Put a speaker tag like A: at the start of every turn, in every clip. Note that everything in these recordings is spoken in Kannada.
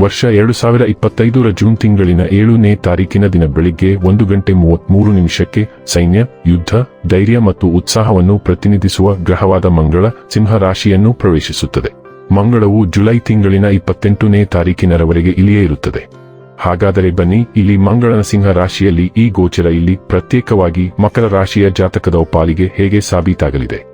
A: ವರ್ಷ ಎರಡು ಸಾವಿರ ಇಪ್ಪತ್ತೈದರ ಜೂನ್ ತಿಂಗಳಿನ ಏಳನೇ ತಾರೀಕಿನ ದಿನ ಬೆಳಿಗ್ಗೆ ಒಂದು ಗಂಟೆ ಮೂವತ್ಮೂರು ನಿಮಿಷಕ್ಕೆ ಸೈನ್ಯ, ಯುದ್ಧ, ಧೈರ್ಯ ಮತ್ತು ಉತ್ಸಾಹವನ್ನು ಪ್ರತಿನಿಧಿಸುವ ಗ್ರಹವಾದ ಮಂಗಳ ಸಿಂಹ ರಾಶಿಯನ್ನು ಪ್ರವೇಶಿಸುತ್ತದೆ. ಮಂಗಳವು ಜುಲೈ ತಿಂಗಳಿನ ಇಪ್ಪತ್ತೆಂಟನೇ ತಾರೀಕಿನವರೆಗೆ ಇಲ್ಲಿಯೇ ಇರುತ್ತದೆ. ಹಾಗಾದರೆ ಬನ್ನಿ, ಇಲ್ಲಿ ಮಂಗಳನ ಸಿಂಹ ರಾಶಿಯಲ್ಲಿ ಈ ಗೋಚರ ಇಲ್ಲಿ ಪ್ರತ್ಯೇಕವಾಗಿ ಮಕರ ರಾಶಿಯ ಜಾತಕದ ಪಾಲಿಗೆ ಹೇಗೆ ಸಾಬೀತಾಗಲಿದೆ?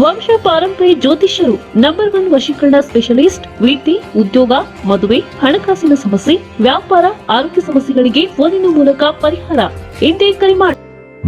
B: ವಂಶ ಪಾರಂಪರ್ಯ ಜ್ಯೋತಿಷ್ಯರು ನಂಬರ್ ಒನ್ ವಶೀಕರಣ ಸ್ಪೆಷಲಿಸ್ಟ್ ವೃತ್ತಿ ಉದ್ಯೋಗ, ಮದುವೆ, ಹಣಕಾಸಿನ ಸಮಸ್ಯೆ, ವ್ಯಾಪಾರ, ಆರೋಗ್ಯ ಸಮಸ್ಯೆಗಳಿಗೆ ಫೋನಿನ ಮೂಲಕ ಪರಿಹಾರ. ಎಂದೇ ಕರೆ ಮಾಡಿ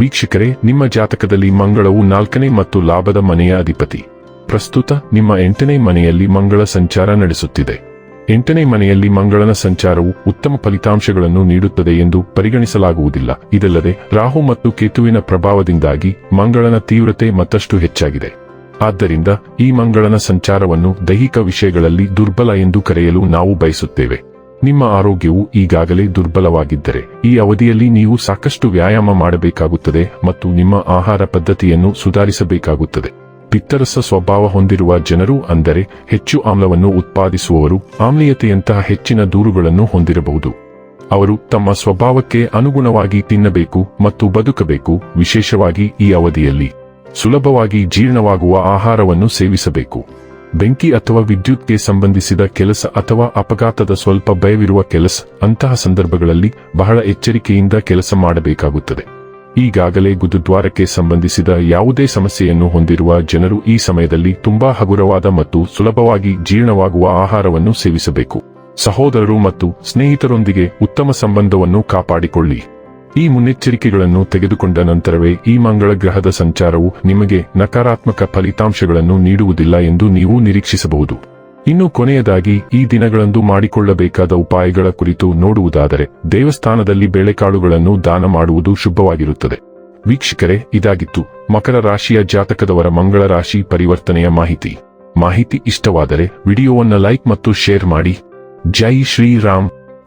A: ವೀಕ್ಷಕರೇ, ನಿಮ್ಮ ಜಾತಕದಲ್ಲಿ ಮಂಗಳವು ನಾಲ್ಕನೇ ಮತ್ತು ಲಾಭದ ಮನೆಯ ಅಧಿಪತಿ. ಪ್ರಸ್ತುತ ನಿಮ್ಮ ಎಂಟನೇ ಮನೆಯಲ್ಲಿ ಮಂಗಳ ಸಂಚಾರ ನಡೆಸುತ್ತಿದೆ. ಎಂಟನೇ ಮನೆಯಲ್ಲಿ ಮಂಗಳನ ಸಂಚಾರವು ಉತ್ತಮ ಫಲಿತಾಂಶಗಳನ್ನು ನೀಡುತ್ತದೆ ಎಂದು ಪರಿಗಣಿಸಲಾಗುವುದಿಲ್ಲ. ಇದಲ್ಲದೆ ರಾಹು ಮತ್ತು ಕೇತುವಿನ ಪ್ರಭಾವದಿಂದಾಗಿ ಮಂಗಳನ ತೀವ್ರತೆ ಮತ್ತಷ್ಟು ಹೆಚ್ಚಾಗಿದೆ. ಆದ್ದರಿಂದ ಈ ಮಂಗಳನ ಸಂಚಾರವನ್ನು ದೈಹಿಕ ವಿಷಯಗಳಲ್ಲಿ ದುರ್ಬಲ ಎಂದು ಕರೆಯಲು ನಾವು ಬಯಸುತ್ತೇವೆ. ನಿಮ್ಮ ಆರೋಗ್ಯವು ಈಗಾಗಲೇ ದುರ್ಬಲವಾಗಿದ್ದರೆ, ಈ ಅವಧಿಯಲ್ಲಿ ನೀವು ಸಾಕಷ್ಟು ವ್ಯಾಯಾಮ ಮಾಡಬೇಕಾಗುತ್ತದೆ ಮತ್ತು ನಿಮ್ಮ ಆಹಾರ ಪದ್ಧತಿಯನ್ನು ಸುಧಾರಿಸಬೇಕಾಗುತ್ತದೆ. ಪಿತ್ತರಸ ಸ್ವಭಾವ ಹೊಂದಿರುವ ಜನರು ಅಂದರೆ ಹೆಚ್ಚು ಆಮ್ಲವನ್ನು ಉತ್ಪಾದಿಸುವವರು ಆಮ್ಲೀಯತೆಯಂತಹ ಹೆಚ್ಚಿನ ದೂರುಗಳನ್ನು ಹೊಂದಿರಬಹುದು. ಅವರು ತಮ್ಮ ಸ್ವಭಾವಕ್ಕೆ ಅನುಗುಣವಾಗಿ ತಿನ್ನಬೇಕು ಮತ್ತು ಬದುಕಬೇಕು, ವಿಶೇಷವಾಗಿ ಈ ಅವಧಿಯಲ್ಲಿ. ಸುಲಭವಾಗಿ ಜೀರ್ಣವಾಗುವ ಆಹಾರವನ್ನು ಸೇವಿಸಬೇಕು. ಬೆಂಕಿ ಅಥವಾ ವಿದ್ಯುತ್ಗೆ ಸಂಬಂಧಿಸಿದ ಕೆಲಸ ಅಥವಾ ಅಪಘಾತದ ಸ್ವಲ್ಪ ಭಯವಿರುವ ಕೆಲಸ, ಅಂತಹ ಸಂದರ್ಭಗಳಲ್ಲಿ ಬಹಳ ಎಚ್ಚರಿಕೆಯಿಂದ ಕೆಲಸ ಮಾಡಬೇಕಾಗುತ್ತದೆ. ಈಗಾಗಲೇ ಗುರುದ್ವಾರಕ್ಕೆ ಸಂಬಂಧಿಸಿದ ಯಾವುದೇ ಸಮಸ್ಯೆಯನ್ನು ಹೊಂದಿರುವ ಜನರು ಈ ಸಮಯದಲ್ಲಿ ತುಂಬಾ ಹಗುರವಾದ ಮತ್ತು ಸುಲಭವಾಗಿ ಜೀರ್ಣವಾಗುವ ಆಹಾರವನ್ನು ಸೇವಿಸಬೇಕು. ಸಹೋದರರು ಮತ್ತು ಸ್ನೇಹಿತರೊಂದಿಗೆ ಉತ್ತಮ ಸಂಬಂಧವನ್ನು ಕಾಪಾಡಿಕೊಳ್ಳಿ. ಈ ಮುನ್ನೆಚ್ಚರಿಕೆಗಳನ್ನು ತೆಗೆದುಕೊಂಡ ನಂತರವೇ ಈ ಮಂಗಳ ಗ್ರಹದ ಸಂಚಾರವು ನಿಮಗೆ ನಕಾರಾತ್ಮಕ ಫಲಿತಾಂಶಗಳನ್ನು ನೀಡುವುದಿಲ್ಲ ಎಂದು ನೀವು ನಿರೀಕ್ಷಿಸಬಹುದು. ಇನ್ನು ಕೊನೆಯದಾಗಿ, ಈ ದಿನಗಳಂದು ಮಾಡಿಕೊಳ್ಳಬೇಕಾದ ಉಪಾಯಗಳ ಕುರಿತು ನೋಡುವುದಾದರೆ, ದೇವಸ್ಥಾನದಲ್ಲಿ ಬೇಳೆಕಾಳುಗಳನ್ನು ದಾನ ಮಾಡುವುದು ಶುಭವಾಗಿರುತ್ತದೆ. ವೀಕ್ಷಕರೇ, ಇದಾಗಿತ್ತು. ಮಕರ ರಾಶಿಯ ಜಾತಕದವರ ಮಂಗಳ ರಾಶಿ ಪರಿವರ್ತನೆಯ ಮಾಹಿತಿ. ಮಾಹಿತಿ ಇಷ್ಟವಾದರೆ, ವಿಡಿಯೋವನ್ನು ಲೈಕ್ ಮತ್ತು ಶೇರ್ ಮಾಡಿ. ಜೈ ಶ್ರೀರಾಮ್.